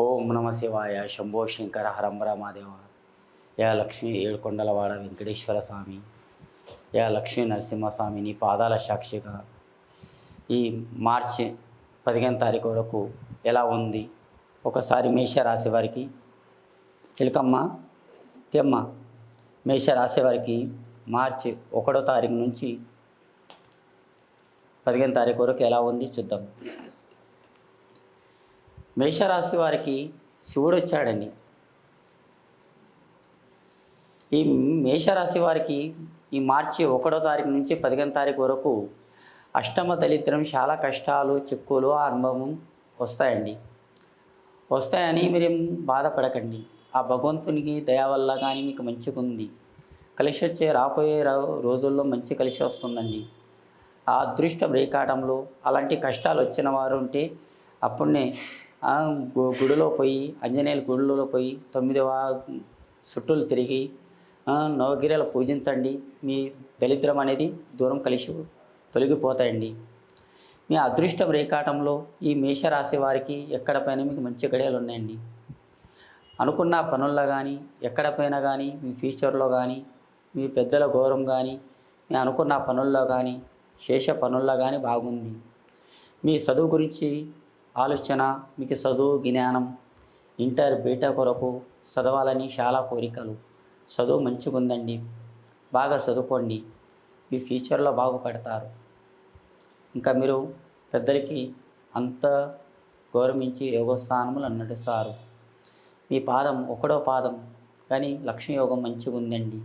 ఓం నమ శివాయ. శంభో శంకర. హరంబర మాదేవ యా లక్ష్మీ. ఏడుకొండలవాడ వెంకటేశ్వర స్వామి. యా లక్ష్మీ నరసింహస్వామి. నీ పాదాల సాక్షిగా. ఈ మార్చి పదిహేను తారీఖు వరకు ఎలా ఉంది? ఒకసారి మేష రాశి వారికి చిలకమ్మ తెమ్మ. మేష రాశి వారికి మార్చి ఒకటో తారీఖు నుంచి పదిహేను తారీఖు వరకు ఎలా ఉంది చూద్దాం. మేషరాశి వారికి శివుడు వచ్చాడండి. ఈ మేషరాశి వారికి ఈ మార్చి ఒకటో తారీఖు నుంచి పదిహేను తారీఖు వరకు అష్టమ దళిద్రం చాలా కష్టాలు చిక్కులు అనుభవం వస్తాయండి. వస్తాయని మీరేం బాధపడకండి. ఆ భగవంతునికి దయ వల్ల కానీ మీకు మంచిగా ఉంది. కలిసి వచ్చే రాబోయే రోజుల్లో మంచి కలిసి వస్తుందండి. ఆ అదృష్ట బ్రేకాటంలో అలాంటి కష్టాలు వచ్చిన వారు ఉంటే అప్పుడే గుడిలో పోయి ఆంజనేయుల గుడిలో పోయి తొమ్మిదవ చుట్టూలు తిరిగి నవగిరిలు పూజించండి. మీ దరిద్రం అనేది దూరం కలిసి తొలగిపోతాయండి. మీ అదృష్టం రేఖాటంలో ఈ మేషరాశి వారికి ఎక్కడ పైన మీకు మంచి గడియలు ఉన్నాయండి? అనుకున్న పనుల్లో కానీ ఎక్కడ పైన కానీ మీ ఫ్యూచర్లో కానీ మీ పెద్దల గౌరవం కానీ మీ అనుకున్న పనుల్లో కానీ శేష పనుల్లో కానీ బాగుంది. మీ చదువు గురించి ఆలోచన మీకు చదువు జ్ఞానం ఇంటర్ బీటా కొరకు చదవాలని చాలా కోరికలు. చదువు మంచిగుందండి. బాగా చదువుకోండి. మీ ఫ్యూచర్లో బాగుపడతారు. ఇంకా మీరు పెద్దలకి అంత గౌరవించి యోగస్థానములు నడుస్తారు మీ పాదం ఒకడో పాదం కానీ లక్ష్మీ యోగం మంచిగుందండి.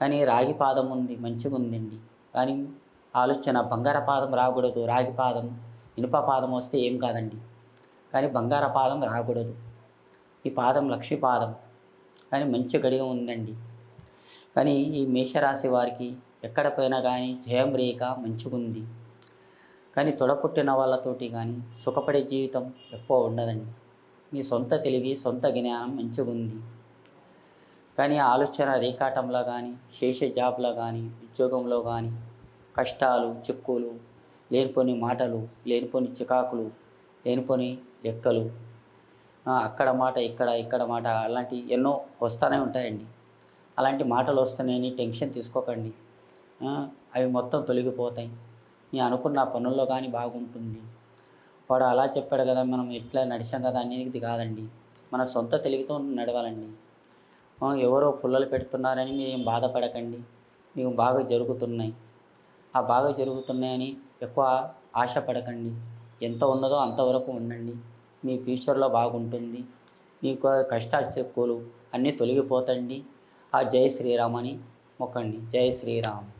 కానీ రాగి పాదం ఉంది మంచిగుందండి. కానీ ఆలోచన బంగారపాదం రాకూడదు. రాగి పాదం ఇనుప పాదం వస్తే ఏం కాదండి. కానీ బంగార పాదం రాకూడదు. ఈ పాదం లక్ష్మీ పాదం. కానీ మంచి గడియ ఉందండి. కానీ ఈ మేషరాశి వారికి ఎక్కడ పోయినా కానీ జయం రేఖ మంచిగుంది. కానీ తొడపుట్టిన వాళ్ళతోటి కానీ సుఖపడే జీవితం ఎక్కువ ఉండదండి. మీ సొంత తెలివి సొంత జ్ఞానం మంచిగా ఉంది కానీ ఆలోచన రేఖాటంలో కానీ శేష జాబ్లో కానీ ఉద్యోగంలో కానీ కష్టాలు చిక్కులు లేనిపోని మాటలు లేనిపోని చికాకులు లేనిపోని లెక్కలు. అక్కడ మాట ఇక్కడ ఇక్కడ మాట అలాంటి ఎన్నో వస్తూనే ఉంటాయండి. అలాంటి మాటలు వస్తున్నాయని టెన్షన్ తీసుకోకండి. అవి మొత్తం తొలగిపోతాయి. నేను అనుకున్న పనుల్లో కానీ బాగుంటుంది. వాడు అలా చెప్పాడు కదా మనం ఎట్లా నడిచాం కదా అనేది కాదండి. మన సొంత తెలివితో నడవాలండి. ఎవరో పుల్లలు పెడుతున్నారని మీరు ఏం బాధపడకండి. మీకు బాగా జరుగుతున్నాయి. ఆ బాగా జరుగుతున్నాయని ఎక్కువ ఆశపడకండి. ఎంత ఉన్నదో అంతవరకు ఉండండి. మీ ఫ్యూచర్లో బాగుంటుంది. మీకు కష్టాలు చెప్పులు అన్నీ తొలగిపోతండి. ఆ జై శ్రీరామ్ అని మొక్కండి. జై శ్రీరామ్.